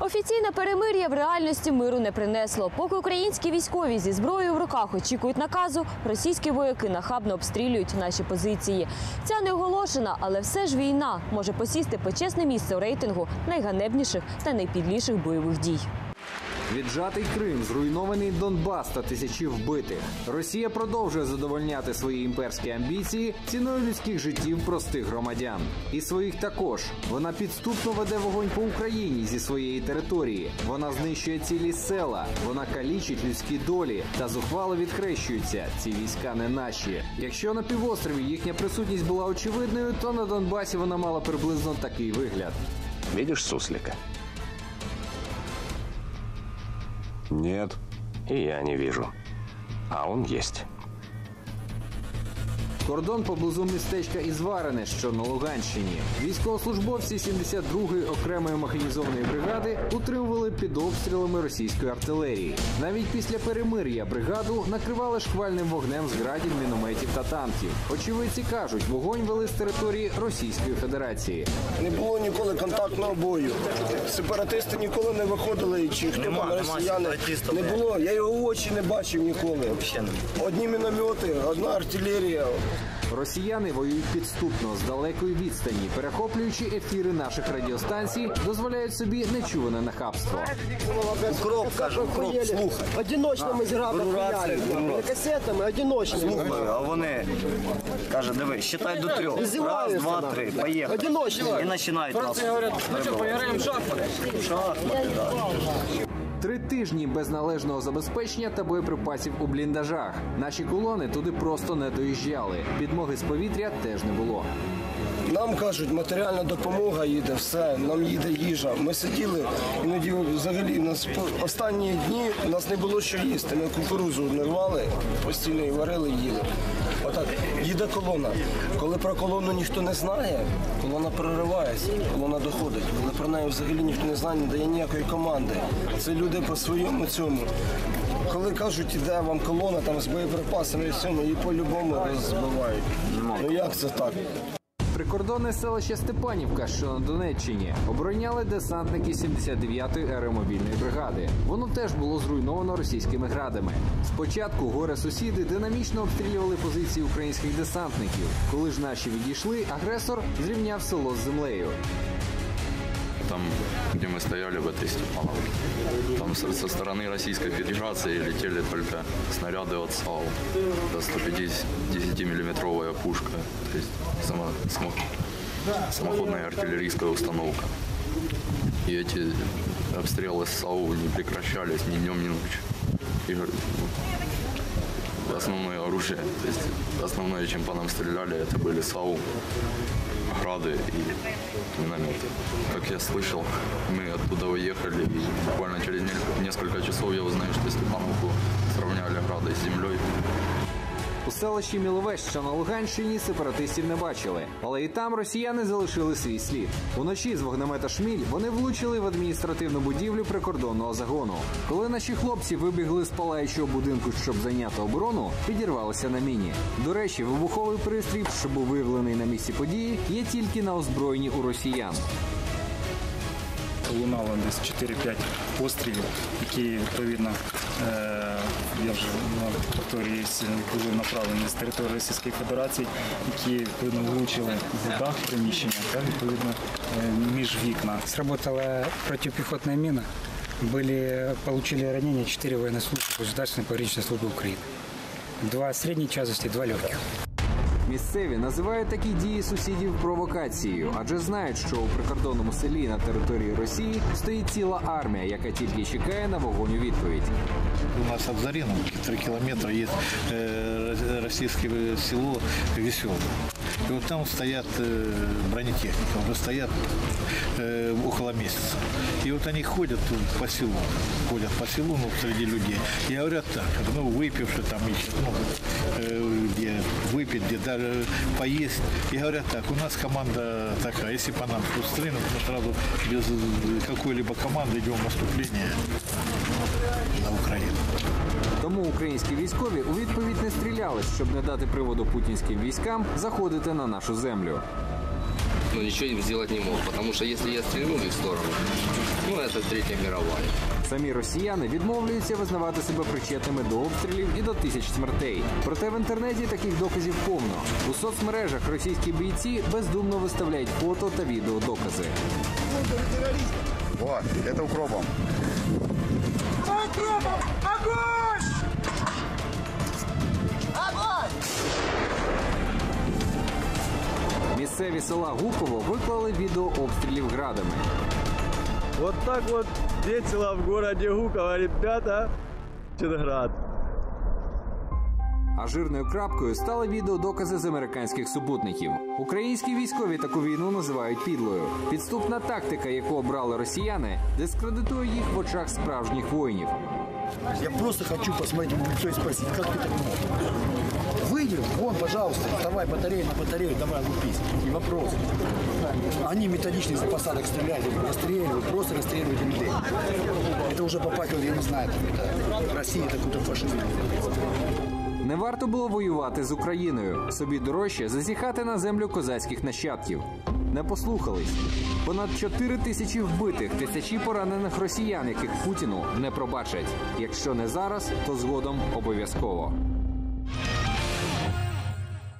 Офіційне перемир'я в реальності миру не принесло. Поки українські військові зі зброєю в руках очікують наказу, російські вояки нахабно обстрілюють наші позиції. Ця не оголошена, але все ж війна може посісти почесне місце у рейтингу найганебніших та найпідліших бойових дій. Віджатий Крим, зруйнований Донбас та тисячі вбитих. Росія продовжує задовольняти свої імперські амбіції ціною людських життів простих громадян. І своїх також. Вона підступно веде вогонь по Україні зі своєї території. Вона знищує цілі села, вона калічить людські долі та зухвало відхрещується. Ці війська не наші. Якщо на півострові їхня присутність була очевидною, то на Донбасі вона мала приблизно такий вигляд. Видишь суслика? Нет. И я не вижу. А он есть. Кордон поблизу містечка Ізварене, що на Луганщині. Військовослужбовці 72-ї окремої механізованої бригади утримували під обстрілами російської артилерії. Навіть після перемир'я бригаду накривали шквальним вогнем з градів, мінометів та танків. Очевидці кажуть, вогонь вели з території Російської Федерації. Не було ніколи контактного бою. Сепаратисти ніколи не виходили, чи хто Нема, там нема росіяни. Не було. Я його в очі не бачив ніколи. Одні міномети, одна артилерія. Росіяни воюють підступно з далекої відстані, перехоплюючи ефіри наших радіостанцій, дозволяють собі нечуване нахабство. Укроп, каже, укроп, слухай. Одиночними з града Беру рацію, хуярили. беру касетами, одиночними. Слухаю, а вони каже, диви, считай до трьох. Раз, два, три, поїхали. Одиночными. І починають нас. Ну що, поіграємо шахмати? Шахмати, так. Тижні без належного забезпечення та боєприпасів у бліндажах. Наші колони туди просто не доїжджали. Підмоги з повітря теж не було. Нам кажуть, матеріальна допомога їде, все, нам їде їжа. Ми сиділи, іноді взагалі нас останні дні у нас не було що їсти. Ми кукурузу не рвали, постійно і варили, їли. Отак, їде колона. Коли про колону ніхто не знає, колона проривається, колона доходить. Коли про неї взагалі ніхто не знає, не дає ніякої команди. Це люди по своєму цьому. Коли кажуть, іде вам колона там з боєприпасами і всьому, її по-любому розбивають. Ну як це так? Прикордонне селище Степанівка, що на Донеччині, обороняли десантники 79-ї аеромобільної бригади. Воно теж було зруйновано російськими градами. Спочатку горе сусіди динамічно обстрілювали позиції українських десантників. Коли ж наші відійшли, агресор зрівняв село з землею. Там, где мы стояли в Степановке, там со, стороны Российской Федерации летели только снаряды от САУ. Это 150-миллиметровая пушка, то есть само- само- самоходная артиллерийская установка. И эти обстрелы с САУ не прекращались ни днем, ни ночью. И, основное оружие, то есть основное, чем по нам стреляли, это были САУ, грады и минометы. Как я слышал, мы оттуда уехали, и буквально через не- несколько часов я узнаю, что Степановку сравняли грады с землей. Селищі Міловець, на Луганщині, сепаратистів не бачили, але і там росіяни залишили свій слід. Уночі з вогнемета Шміль вони влучили в адміністративну будівлю прикордонного загону. Коли наші хлопці вибігли з палаючого будинку, щоб зайняти оборону, підірвалися на міні. До речі, вибуховий пристрій, що був виявлений на місці події, є тільки на озброєнні у росіян. лунало десь 4-5 пострілів, які відповідно е, я вже на повторюю, були направлені з території Російської Федерації, які відповідно влучили в дах приміщення та відповідно е, між вікна. Сработала противопехотная мина. Были, получили ранения 4 военнослужащих Государственной пограничной службы Украины. Два средней тяжести, два легких. Місцеві називають такі дії сусідів провокацією, адже знають, що у прикордонному селі на території Росії стоїть ціла армія, яка тільки чекає на вогонь у відповідь. У нас от Заріна, 3 кілометри є російське российское село Веселое. И вот там стоят э, бронетехника, уже стоят э, около месяца. И вот они ходят по селу, ходят по селу, ну, среди людей. И говорят так, ну, выпивши там ищут, ну, э, где выпить, где даже поесть. И говорят так, у нас команда такая, если по нам стрельнут, мы сразу без какой-либо команды идем в наступление. Тому українські військові у відповідь не стріляли, щоб не дати приводу путінським військам заходити на нашу землю. но ничего им сделать не мог. Потому что если я стрельну в их сторону, ну, это Третья мировая. Самі росіяни відмовляються визнавати себе причетними до обстрілів і до тисяч смертей. Проте в інтернеті таких доказів повно. У соцмережах російські бійці бездумно виставляють фото та відеодокази. Вот, это укропом. Місцеві села Гуково виклали відео обстрілів градами. Вот так вот весело в городе Гуково, ребята. Чинград. А жирною крапкою стали відеодокази з американських супутників. Українські військові таку війну називають підлою. Підступна тактика, яку обрали росіяни, дискредитує їх в очах справжніх воїнів. Я просто хочу посмотреть ему в лицо и спросить, как ты так мог? Выйдем, вон, пожалуйста, вставай, батарея на батарею, давай лупись. Не вопрос. Они методично из посадок стреляли, расстреливают, просто расстреливают людей. Это уже попахивает, я не знаю, там, это Россия, это какой-то фашизм. Не варто було воювати з Україною. Собі дорожче засіхати на землю козацьких нащадків. Не послухались. Понад 4 тисячі вбитих, тисячі поранених росіян, яких Путіну не пробачать. Якщо не зараз, то згодом обов'язково.